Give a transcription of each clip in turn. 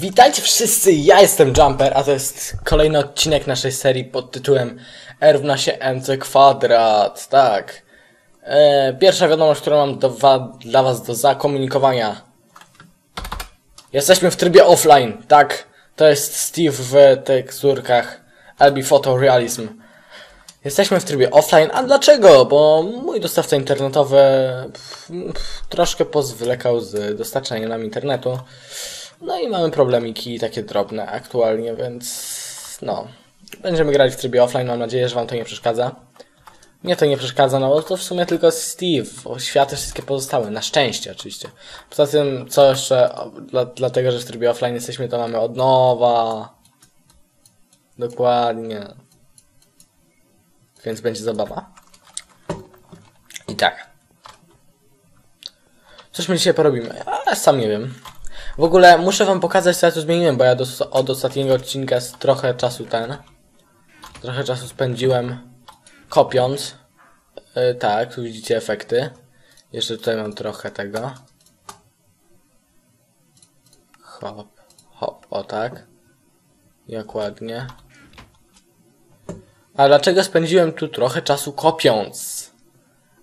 Witajcie wszyscy, ja jestem Jumper, a to jest kolejny odcinek naszej serii pod tytułem R równa się MC kwadrat, tak. E, pierwsza wiadomość, którą mam do wa dla was do zakomunikowania. Jesteśmy w trybie offline, tak. To jest Steve w teksturkach Albi Photorealism. Jesteśmy w trybie offline, a dlaczego? Bo mój dostawca internetowy pff, pff, troszkę pozwlekał z dostarczaniem nam internetu. No i mamy problemiki takie drobne aktualnie, więc no. Będziemy grać w trybie offline, mam nadzieję, że wam to nie przeszkadza. Mnie to nie przeszkadza, no bo to w sumie tylko Steve, światy wszystkie pozostałe, na szczęście oczywiście. Poza tym, co jeszcze, dla, dlatego, że w trybie offline jesteśmy, to mamy od nowa. Dokładnie. Więc będzie zabawa. I tak. Coś my dzisiaj porobimy, ale sam nie wiem. W ogóle muszę wam pokazać co ja tu zmieniłem, bo ja do, od ostatniego odcinka trochę czasu ten. Trochę czasu spędziłem kopiąc. Yy, tak, tu widzicie efekty. Jeszcze tutaj mam trochę tego. Hop, hop, o tak. Jak ładnie. A dlaczego spędziłem tu trochę czasu kopiąc?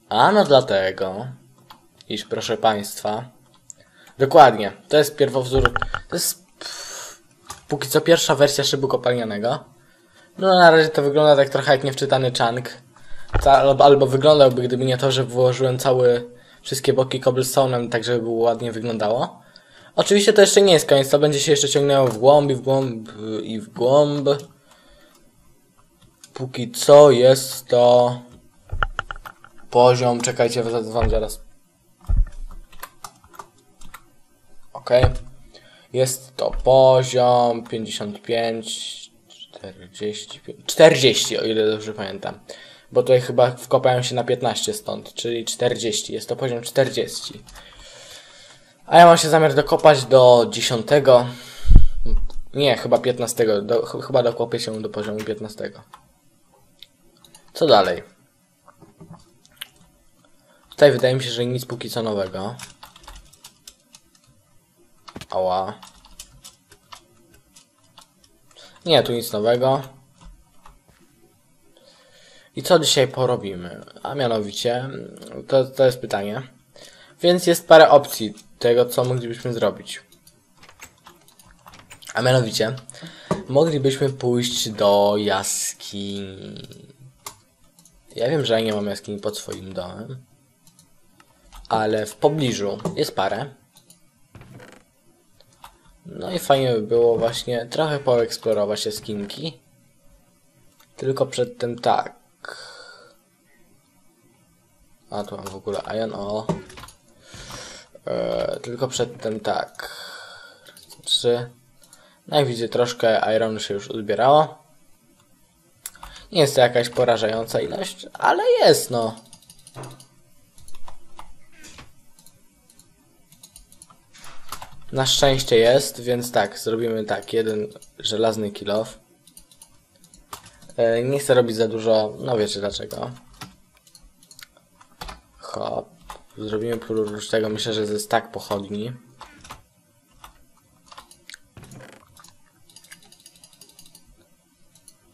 A no dlatego, iż proszę państwa, Dokładnie. To jest pierwowzór. To jest pff, póki co pierwsza wersja szybu kopalnianego. No na razie to wygląda tak trochę jak niewczytany chunk. Albo, albo wyglądałby, gdyby nie to, że wyłożyłem cały wszystkie boki cobblestone'em, tak żeby było ładnie wyglądało. Oczywiście to jeszcze nie jest koniec, to będzie się jeszcze ciągnęło w głąb i w głąb i w głąb. Póki co jest to poziom, czekajcie, wam zaraz ok. Jest to poziom 55, 45, 40, o ile dobrze pamiętam. Bo tutaj chyba wkopają się na 15 stąd, czyli 40. Jest to poziom 40. A ja mam się zamiar dokopać do 10. Nie, chyba 15. Do, chyba dokopię się do poziomu 15. Co dalej? Tutaj wydaje mi się, że nic póki co nowego. Ała. Nie, tu nic nowego. I co dzisiaj porobimy? A mianowicie, to, to jest pytanie. Więc jest parę opcji tego, co moglibyśmy zrobić. A mianowicie, moglibyśmy pójść do jaskini. Ja wiem, że ja nie mam jaskini pod swoim domem. Ale w pobliżu jest parę. No i fajnie by było właśnie trochę poeksplorować skinki. Tylko przedtem tak. A tu mam w ogóle Iron O. Eee, tylko przedtem tak. Trzy. No jak widzę troszkę Ironu się już uzbierało. Nie jest to jakaś porażająca ilość, ale jest no. Na szczęście jest, więc tak, zrobimy tak, jeden żelazny kilof. E, nie chcę robić za dużo, no wiecie dlaczego. Hop. Zrobimy prócz tego, myślę, że jest tak pochodni.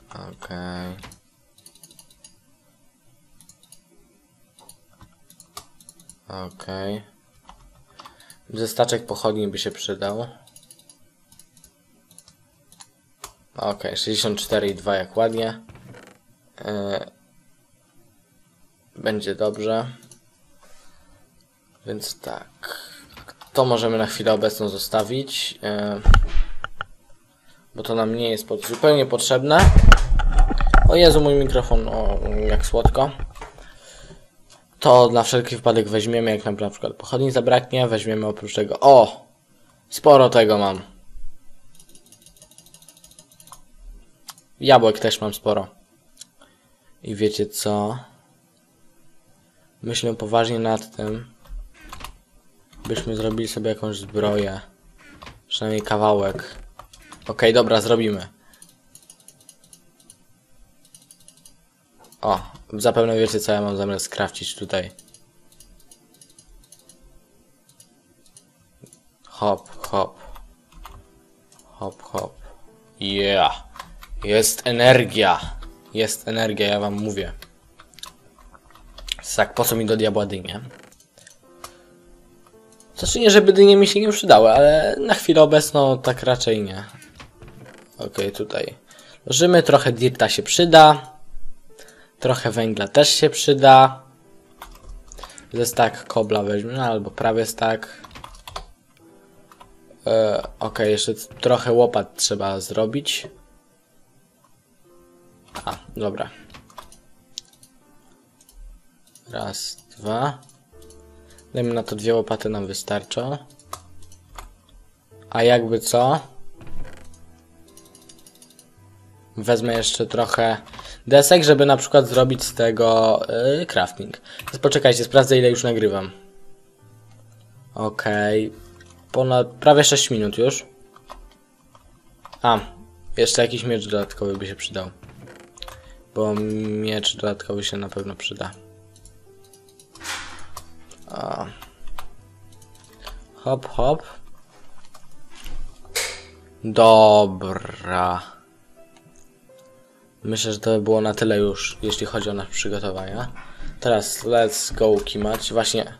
Okej. Okay. Okej. Okay. Zestaczek pochodni by się przydał. Ok, 64,2 jak ładnie. Yy, będzie dobrze. Więc tak. To możemy na chwilę obecną zostawić. Yy, bo to nam nie jest zupełnie potrzebne. O Jezu, mój mikrofon, o, jak słodko to na wszelki wypadek weźmiemy, jak nam na przykład pochodni zabraknie, weźmiemy oprócz tego, o, sporo tego mam. Jabłek też mam sporo. I wiecie co? Myślę poważnie nad tym, byśmy zrobili sobie jakąś zbroję. Przynajmniej kawałek. Okay, dobra, zrobimy. O, zapewne wiecie co ja mam zamiar skrawcić tutaj. Hop, hop. Hop, hop. Yeah. Jest energia. Jest energia, ja wam mówię. Tak, po co mi do diabła dynie? Znaczy nie, żeby dynie mi się nie przydały, ale na chwilę obecną tak raczej nie. Okej, tutaj lożymy, trochę dirta się przyda. Trochę węgla też się przyda. Ze stack kobla weźmy, no, albo prawie stack. E, Okej, jeszcze trochę łopat trzeba zrobić. A, dobra. Raz, dwa. Dajmy na to dwie łopaty nam wystarczą. A jakby co? Wezmę jeszcze trochę desek, żeby na przykład zrobić z tego yy, crafting. Więc poczekajcie, sprawdzę ile już nagrywam. Okej. Ponad prawie 6 minut już. A, jeszcze jakiś miecz dodatkowy by się przydał. Bo miecz dodatkowy się na pewno przyda. A. Hop, hop. Dobra. Myślę, że to by było na tyle już, jeśli chodzi o nasze przygotowania. Teraz let's go kimać. Właśnie.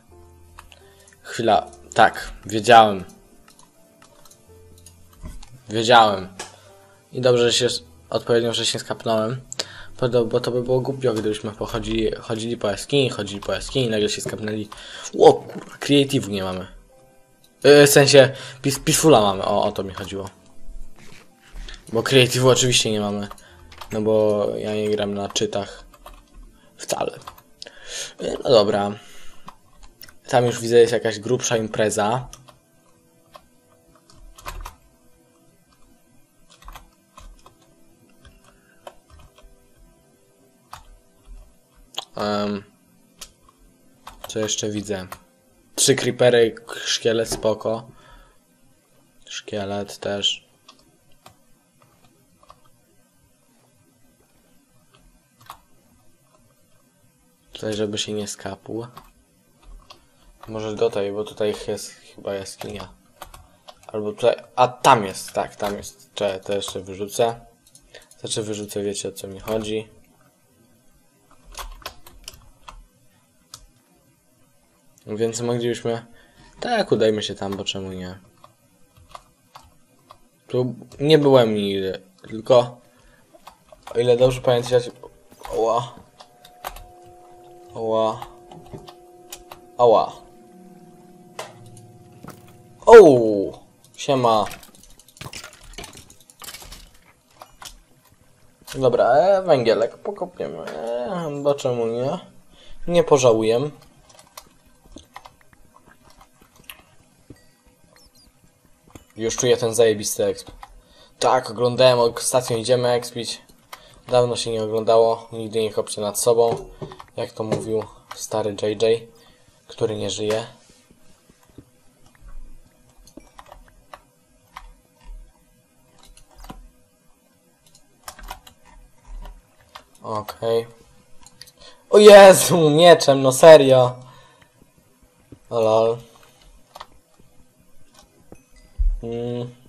Chwila. Tak, wiedziałem. Wiedziałem. I dobrze, że się odpowiednio, się skapnąłem. Bo to, by było głupio, gdybyśmy pochodzili, chodzili po jaskini, chodzili po jaskini, nagle się skapnęli. Ło, kurwa, nie mamy. Yy, w sensie, pis, Peacefula mamy, o, o to mi chodziło. Bo creative'u oczywiście nie mamy. No bo ja nie gram na czytach. Wcale. No dobra. Tam już widzę jest jakaś grubsza impreza. Em, co jeszcze widzę? Trzy creepery, szkielet spoko. Szkielet też. Tutaj, żeby się nie skapł. Może tej, bo tutaj jest chyba jaskinia. Albo tutaj. A tam jest, tak, tam jest. Czekaj, to jeszcze wyrzucę. Znaczy wyrzucę, wiecie o co mi chodzi. Więc moglibyśmy... Tak, udajmy się tam, bo czemu nie? Tu nie byłem nigdy, tylko... O ile dobrze pamiętacie... Oła. Oła. Oła. Ouu! Siema. Dobra, e, węgielek pokopiemy. E, czemu nie? Nie pożałuję. Już czuję ten zajebisty exp. Tak, oglądałem, ostatnio idziemy expić. Dawno się nie oglądało, nigdy nie kopcie nad sobą. Jak to mówił stary JJ, który nie żyje. Okej. O Jezu, mieczem, no serio. Lol. Mm.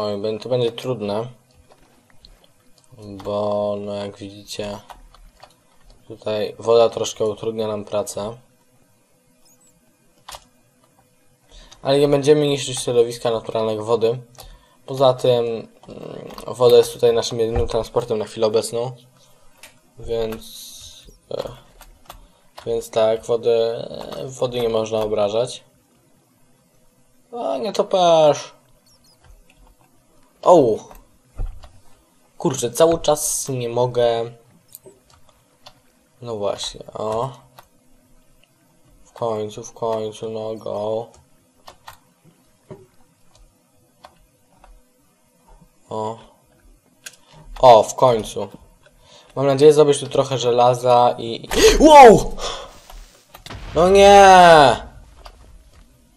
Oj, to będzie trudne. Bo, no jak widzicie, tutaj woda troszkę utrudnia nam pracę. Ale nie będziemy niszczyć środowiska naturalnego wody. Poza tym mm, woda jest tutaj naszym jedynym transportem na chwilę obecną. Więc... E, więc tak, wody, wody nie można obrażać. A, nie topasz. O! Kurczę, cały czas nie mogę... No właśnie, o. W końcu, w końcu, no go. O. O, w końcu. Mam nadzieję zdobyć tu trochę żelaza i... Wow! No nie!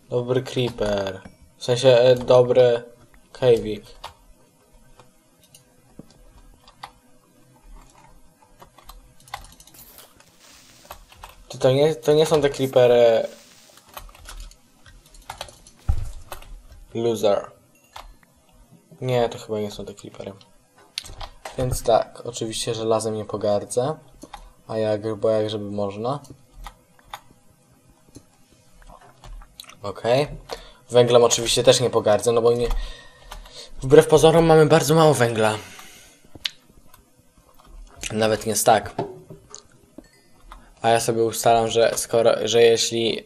Dobry creeper. W sensie, e, dobry cave'ik. Czy to nie, to nie są te creepery... Loser. Nie, to chyba nie są te creepery. Więc tak, oczywiście żelazem nie pogardzę. A jak, bo jak żeby można. Okej. Węglem oczywiście też nie pogardzę, no bo nie... Wbrew pozorom mamy bardzo mało węgla. Nawet nie tak. A ja sobie ustalam, że skoro, że jeśli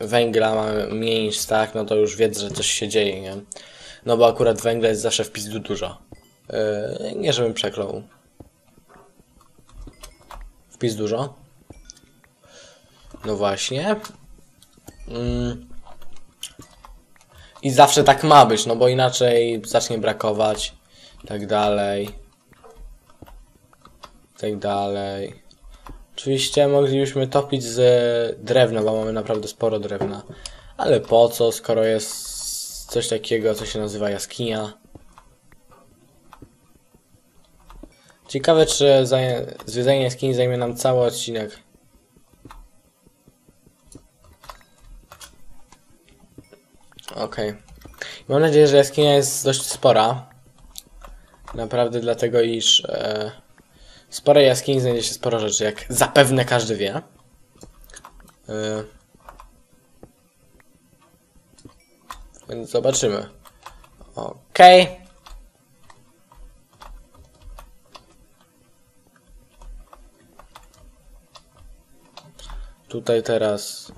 węgla mamy mniej niż tak, no to już wiedzę, że coś się dzieje, nie? No bo akurat węgla jest zawsze w pizdu dużo. Yy, nie żebym przeklął. Wpis dużo. No właśnie. Mm. I zawsze tak ma być, no bo inaczej zacznie brakować. Tak dalej. Tak dalej. Oczywiście moglibyśmy topić z drewna, bo mamy naprawdę sporo drewna. Ale po co, skoro jest coś takiego, co się nazywa jaskinia. Ciekawe, czy zwiedzanie jaskini zajmie nam cały odcinek. Okej. Mam nadzieję, że jaskinia jest dość spora. Naprawdę dlatego, iż e, sporej jaskini znajdzie się sporo rzeczy, jak zapewne każdy wie. E, więc zobaczymy. Okej. Tutaj teraz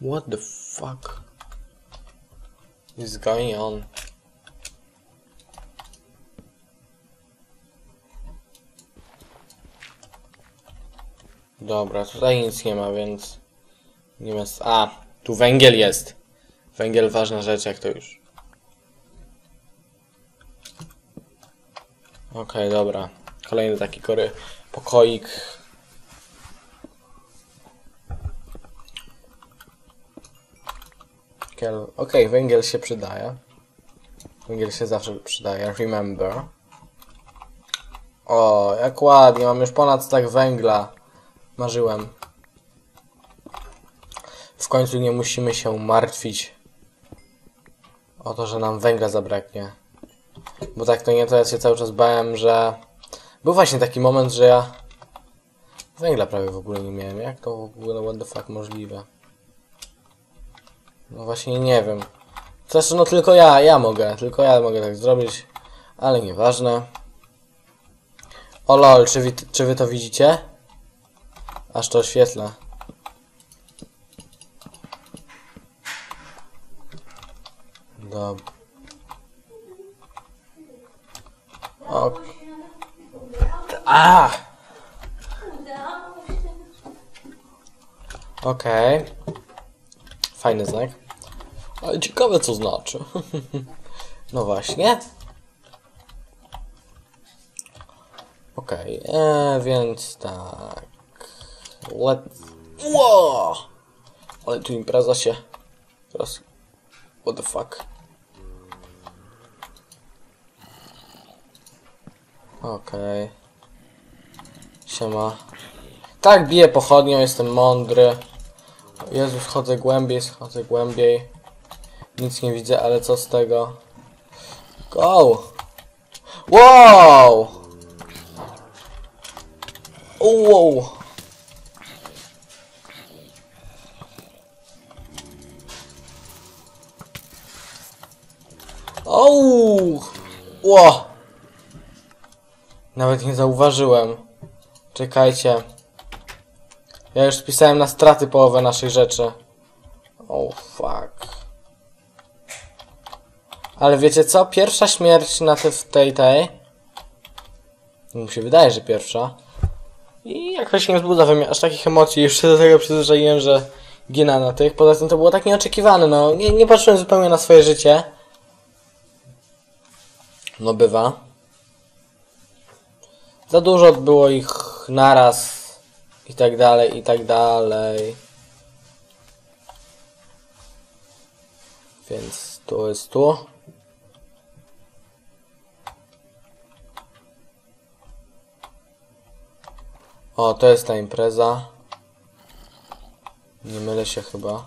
What the fuck is going on? Dobra, tutaj nic nie ma, więc nie ma... A, tu węgiel jest. Węgiel ważna rzecz, jak to już. Okej, dobra. Kolejny taki kory pokoik. Okej, węgiel się przydaje. Węgiel się zawsze przydaje. Remember. O, jak ładnie. Mam już ponad stak węgla. Marzyłem. W końcu nie musimy się martwić o to, że nam węgla zabraknie. Bo tak to nie, to ja się cały czas bałem, że... Był właśnie taki moment, że ja... Węgla prawie w ogóle nie miałem. Jak to w ogóle, what the fuck, możliwe? No właśnie nie wiem. Zresztą no tylko ja, ja mogę. Tylko ja mogę tak zrobić. Ale nieważne. O lol, czy wy, czy wy to widzicie? Aż to oświetlę. Dobra. Okej. Fajny znak. Ale ciekawe co znaczy. no właśnie. Okej, e, więc tak. Let... Wow! Ale tu impreza się... Teraz... What the fuck? Okej. Siema. Tak, biję pochodnią, jestem mądry. Jezu, schodzę głębiej, schodzę głębiej. Nic nie widzę, ale co z tego? Go! Wow! Wow! Ouu! Ło! Nawet nie zauważyłem. Czekajcie. Ja już spisałem na straty połowę naszych rzeczy. Oh fuck. Ale wiecie co? Pierwsza śmierć na te, w tej tej. Mi się wydaje, że pierwsza. I jakoś nie wzbudza we mnie aż takich emocji. Już do tego przyzwyczaiłem, że ginę na tych. Poza tym to było tak nieoczekiwane. No, nie, nie patrzyłem zupełnie na swoje życie. No bywa. Za dużo było ich naraz. I tak dalej, i tak dalej. Więc tu jest tu. O, to jest ta impreza. Nie mylę się chyba.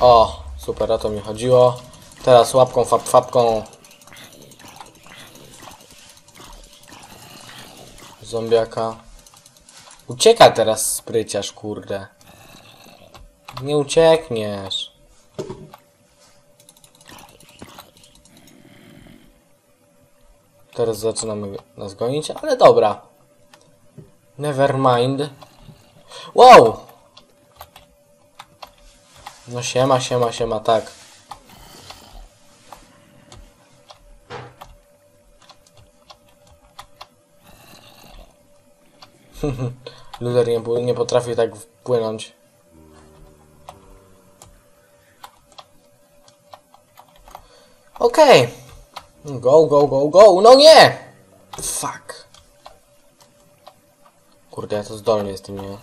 O, super, o to mi chodziło. Teraz łapką, fap, fapką. Zombiaka. Ucieka teraz spryciarz, kurde. Nie uciekniesz. Teraz zaczynamy nas gonić, ale dobra. Never mind. Wow! No siema, siema, siema, tak. Luder nie, nie potrafi tak wpłynąć. Okej. Go, go, go, go. No nie! Fuck. Kurde, ja to zdolny jestem, nie?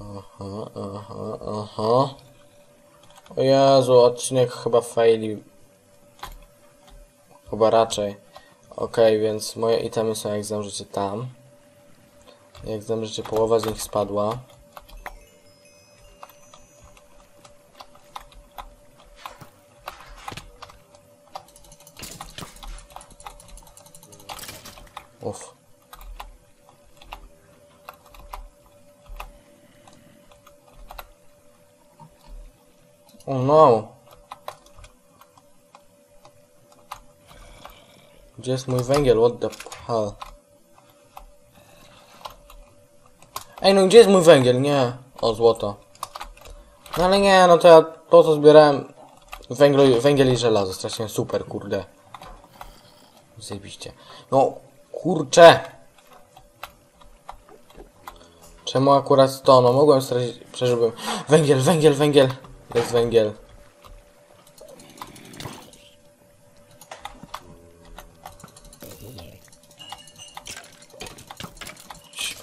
Aha, aha, aha. O Jezu, odcinek chyba faili. Chyba raczej. Okej, więc moje itemy są jak zamrzycie tam. Jak zamrzycie połowa z nich spadła. Uff. Oh no. Gdzie jest mój węgiel? What the hell? Ej, no gdzie jest mój węgiel? Nie. O, złoto. No ale nie, no to ja to co zbierałem węglo, węgiel i żelazo. Strasznie super, kurde. Zajebiście. No, kurcze! Czemu akurat to? No mogłem stracić, przeżyłbym. Węgiel, węgiel, węgiel. Jest węgiel.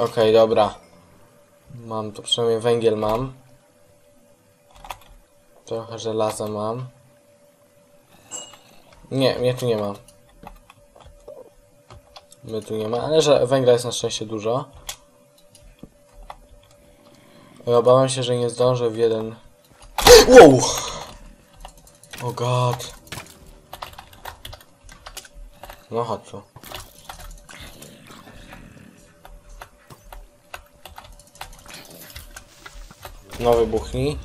Okej, dobra. Mam to przynajmniej węgiel mam. Trochę żelaza mam. Nie, mnie tu nie ma. My tu nie ma, ale że węgla jest na szczęście dużo. I obawiam się, że nie zdążę w jeden... Wow! O god. No chodź tu. No wybuchnij.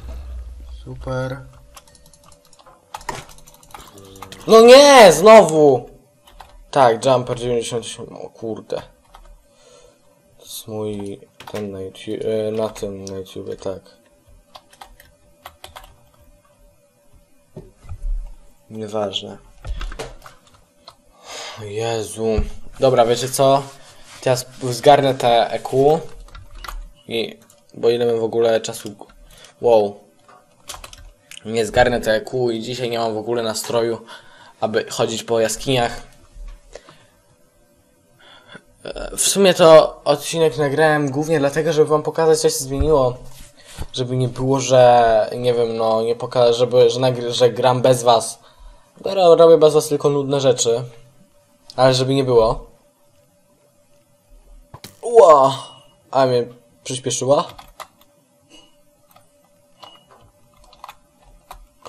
Super. No nie, znowu! Tak, Jumper 98. O kurde. To jest mój ten na YouTube, na tym na YouTube, tak. Nieważne. Jezu. Dobra, wiecie co? Teraz zgarnę te EQ i bo ile w ogóle czasu. Wow. Nie zgarnę te EQ i dzisiaj nie mam w ogóle nastroju, aby chodzić po jaskiniach. E, W sumie to odcinek nagrałem głównie dlatego, żeby wam pokazać, co się zmieniło. Żeby nie było, że nie wiem, no nie pokazać, żeby, że, nagry, że gram bez was. Robię bez was tylko nudne rzeczy. Ale żeby nie było. Ła! A mnie przyspieszyła?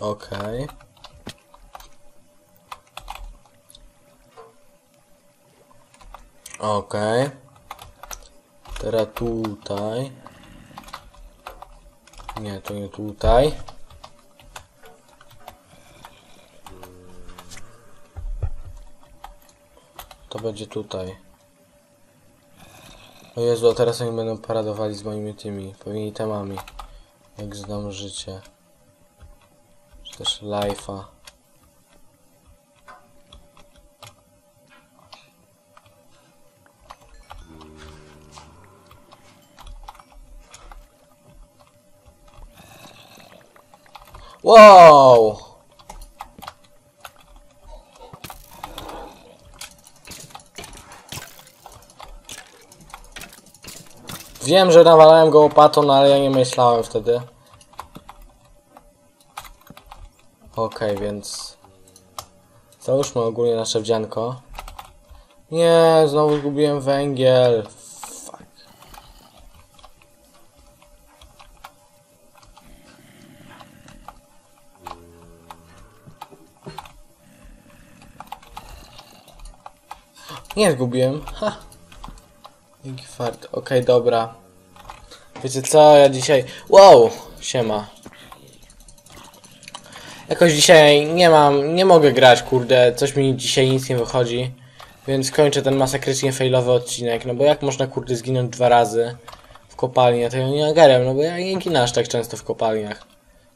Okej. Okej. Teraz tutaj. Nie, to nie tutaj. To będzie tutaj. O Jezu, a teraz oni będą paradowali z moimi tymi, pewnie temami. Jak znam życie. Też life'a. Wow! Wiem, że nawalałem go łopatą, no ale ja nie myślałem wtedy. Okej, więc... Załóżmy ogólnie nasze wdzianko. Nie, znowu zgubiłem węgiel. Fuck. Nie zgubiłem. Ha. Dzięki fart. Okej, dobra. Wiecie co, ja dzisiaj... Wow! Siema. Jakoś dzisiaj nie mam, nie mogę grać, kurde, coś mi dzisiaj nic nie wychodzi. Więc kończę ten masakrycznie failowy odcinek, no bo jak można, kurde, zginąć dwa razy w kopalni, ja nie ogarniam, no bo ja nie ginę aż tak często w kopalniach.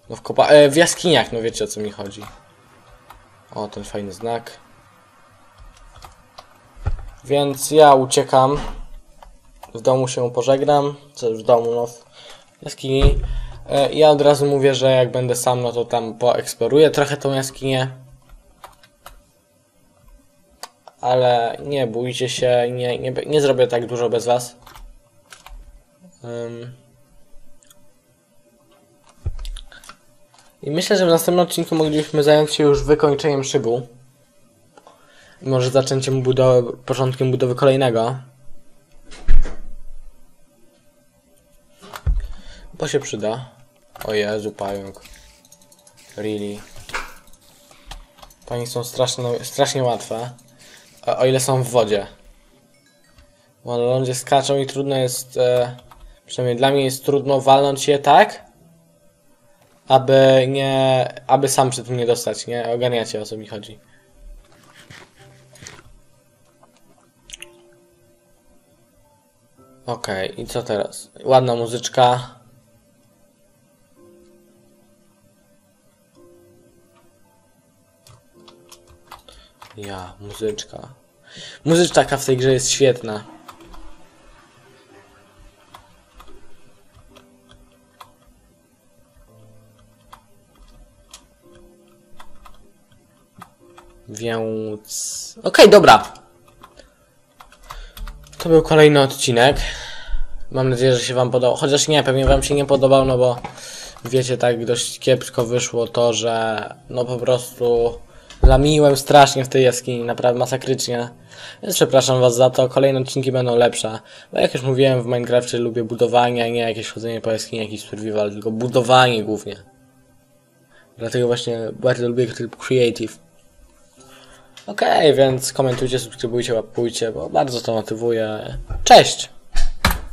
No w kopa... E, w jaskiniach, no wiecie o co mi chodzi. O, ten fajny znak. Więc ja uciekam. W domu się pożegnam. Co w domu, no w jaskini. E, Ja od razu mówię, że jak będę sam, no to tam poeksploruję trochę tą jaskinię. Ale nie bójcie się, nie, nie, nie zrobię tak dużo bez was. Ym. I myślę, że w następnym odcinku moglibyśmy zająć się już wykończeniem szybu. Może zaczęciem budowy, początkiem budowy kolejnego. Bo się przyda. O Jezu, pająk. Really. Pająki są strasznie, strasznie łatwe. O, ile są w wodzie. Bo na lądzie skaczą i trudno jest... E, przynajmniej dla mnie jest trudno walnąć je tak, aby nie... aby sam przy tym nie dostać, nie? Ogarniacie o co mi chodzi. Okej, i co teraz? Ładna muzyczka. Ja, muzyczka. Muzyczka w tej grze jest świetna. Więc... Okej, dobra. To był kolejny odcinek. Mam nadzieję, że się wam podobał. Chociaż nie, pewnie wam się nie podobał, no bo wiecie, tak dość kiepsko wyszło to, że no po prostu lamiłem strasznie w tej jaskini, naprawdę masakrycznie. Więc przepraszam was za to, kolejne odcinki będą lepsze. Bo jak już mówiłem, w Minecrafcie lubię budowanie, a nie jakieś chodzenie po jaskini, jakiś survival, tylko budowanie głównie. Dlatego właśnie bardzo lubię tryb creative. Okej, więc komentujcie, subskrybujcie, łapkujcie, bo bardzo to motywuje. Cześć!